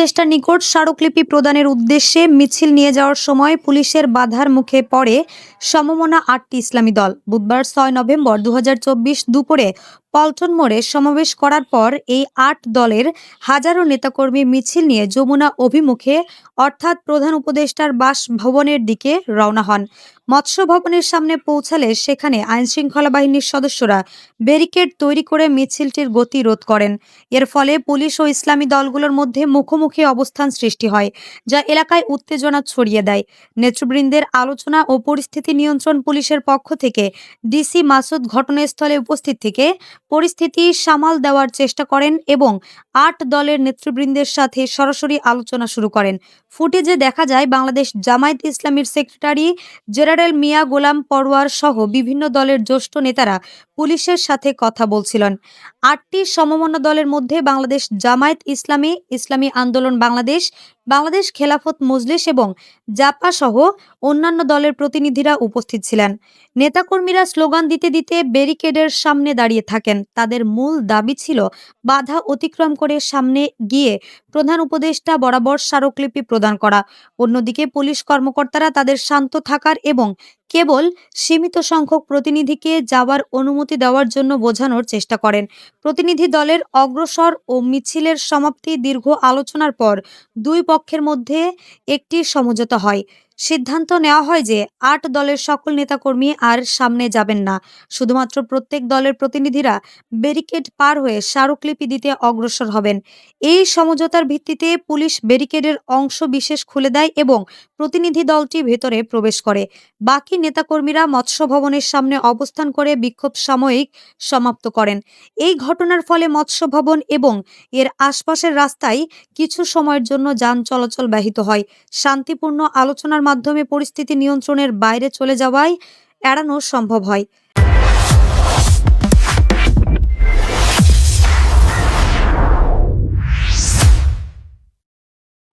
উপদেষ্টার নিকট স্মারকলিপি প্রদানের উদ্দেশ্যে মিছিল নিয়ে যাওয়ার সময় পুলিশের বাধার মুখে পড়ে সমমনা আটটি ইসলামী দল। বুধবার ছয় নভেম্বর দু হাজার চব্বিশ দুপুরে পল্টন মোড়ে সমাবেশ করার পর এই আট দলের হাজারো নেতাকর্মী মিছিল নিয়ে যমুনা অভিমুখে, অর্থাৎ প্রধান উপদেষ্টার বাসভবনের দিকে রওনা হন। মৎস্য ভবনের সামনে পৌঁছালে সেখানে আইনশৃঙ্খলা বাহিনীর সদস্যরা ব্যারিকেড তৈরি করে মিছিলটির গতি রোধ করেন। এর ফলে পুলিশ ও ইসলামী দলগুলোর মধ্যে মুখোমুখি অবস্থান সৃষ্টি হয়, যা এলাকায় উত্তেজনা ছড়িয়ে দেয়। নেতৃবৃন্দের আলোচনা ও পরিস্থিতি নিয়ন্ত্রণ পুলিশের পক্ষ থেকে ডিসি মাসুদ ঘটনাস্থলে উপস্থিত থেকে পরিস্থিতি সামাল দেওয়ার চেষ্টা করেন এবং আট দলের নেতৃবৃন্দের সাথে সরাসরি আলোচনা শুরু করেন। ফুটেজে দেখা যায়, বাংলাদেশ জামায়াত ইসলামীর সেক্রেটারি জেনারেল মিয়া গোলাম পরোয়ার সহ বিভিন্ন দলের জ্যেষ্ঠ নেতারা পুলিশের সাথে কথা বলছিলেন। আটটি সমমনা দলের মধ্যে বাংলাদেশ জামায়াত ইসলামী ইসলামী আন্দোলন বাংলাদেশ বাংলাদেশ খেলাফত মজলিস এবং জাপা সহ অন্যান্য দলের প্রতিনিধিরা উপস্থিত ছিলেন। নেতাকর্মীরা স্লোগান দিতে দিতে ব্যারিকেডের সামনে দাঁড়িয়ে থাকেন। তাদের মূল দাবি ছিল বাধা অতিক্রম করে সামনে গিয়ে প্রধান উপদেষ্টা বরাবর স্মারকলিপি প্রদান করা। অন্যদিকে পুলিশ কর্মকর্তারা তাদের শান্ত থাকার এবং কেবল সীমিত সংখ্যক প্রতিনিধিকে যাওয়ার অনুমতি দেওয়ার জন্য বোঝানোর চেষ্টা করেন। প্রতিনিধি দলের অগ্রসর ও মিছিলের সমাপ্তি দীর্ঘ আলোচনার পর দুই পক্ষের মধ্যে একটি সমঝোতা হয়। সিদ্ধান্ত নেওয়া হয় যে আট দলের সকল নেতাকর্মী আর সামনে যাবেন না। শুধুমাত্র প্রত্যেক দলের প্রতিনিধিরা ব্যারিকেড পার হয়ে স্মারকলিপি দিতে অগ্রসর হবেন। এই সমঝোতার ভিত্তিতে পুলিশ ব্যারিকেডের অংশ বিশেষ খুলে দেয় এবং প্রতিনিধি দলটি ভেতরে প্রবেশ করে। বাকি নেতাকর্মীরা মৎস্য ভবনের সামনে অবস্থান করে বিক্ষোভ সাময়িক সমাপ্ত করেন। এই ঘটনার ফলে মৎস্য ভবন এবং এর আশপাশের রাস্তায় কিছু সময়ের জন্য যান চলাচল ব্যাহত হয়। শান্তিপূর্ণ আলোচনার মাধ্যমে পরিস্থিতি নিয়ন্ত্রণের বাইরে চলে যাওয়ায় এড়ানো সম্ভব হয়।